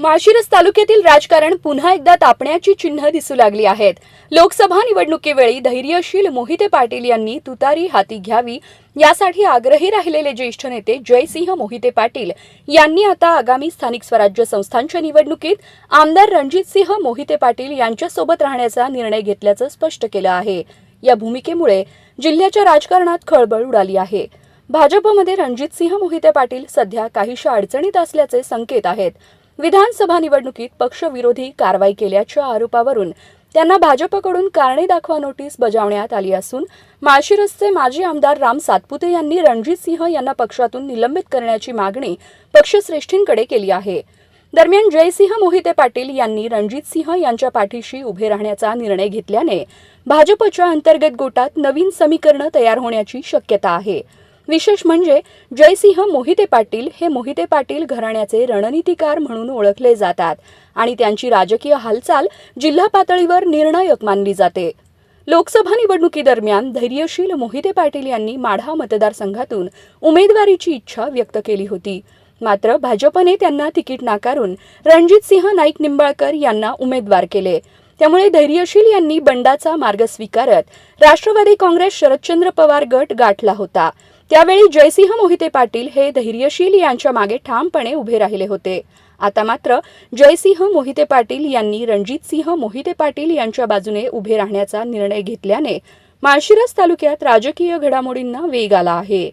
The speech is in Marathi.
माळशिरस तालुक्यातील राजकारण पुन्हा एकदा तापण्याची चिन्ह दिसू लागली आहेत. लोकसभा निवडणुकीवेळी धैर्यशील मोहिते पाटील यांनी तुतारी हाती घ्यावी यासाठी आग्रही राहिलेले ज्येष्ठ नेते जयसिंह मोहिते पाटील यांनी आता आगामी स्थानिक स्वराज्य संस्थांच्या निवडणुकीत आमदार रणजितसिंह मोहिते पाटील यांच्यासोबत राहण्याचा निर्णय घेतल्याचं स्पष्ट केलं आहे. या भूमिकेमुळे जिल्ह्याच्या राजकारणात खळबळ उडाली आहे. भाजपमध्ये रणजितसिंह मोहिते पाटील सध्या काहीशा अडचणीत असल्याचे संकेत आहेत. विधानसभा निवडणुकीत पक्षविरोधी कारवाई केल्याच्या आरोपावरून त्यांना भाजपकडून कारणे दाखवा नोटीस बजावण्यात आली असून माळशिरसचे माजी आमदार राम सातपुते यांनी रणजित सिंह यांना पक्षातून निलंबित करण्याची मागणी पक्षश्रेष्ठींकडे केली आहे. दरम्यान जयसिंह मोहिते पाटील यांनी रणजित सिंह यांच्या पाठीशी उभे राहण्याचा निर्णय घेतल्याने भाजपच्या अंतर्गत गोटात नवीन समीकरणं तयार होण्याची शक्यता आहे. विशेष म्हणजे जयसिंह मोहिते पाटील हे मोहिते पाटील घराण्याचे रणनीतिकार म्हणून ओळखले जातात आणि त्यांची राजकीय हालचाल जिल्हा पातळीवर निर्णायक मानली जाते. लोकसभा निवडणुकीदरम्यान धैर्यशील मोहिते पाटील यांनी माढा मतदारसंघातून उमेदवारीची इच्छा व्यक्त केली होती. मात्र भाजपने त्यांना तिकीट नाकारून रणजितसिंह नाईक निंबाळकर यांना उमेदवार केले. त्यामुळे धैर्यशील यांनी बंडाचा मार्ग स्वीकारत राष्ट्रवादी काँग्रेस शरदचंद्र पवार गट गाठला होता. त्यावेळी जयसिंह मोहिते पाटील हे धैर्यशील यांच्या मागे ठामपणे उभे राहिले होते. आता मात्र जयसिंह मोहिते पाटील यांनी रणजितसिंह मोहिते पाटील यांच्या बाजूने उभे राहण्याचा निर्णय घेतल्याने माळशिरस तालुक्यात राजकीय घडामोडींना वेग आला आहे.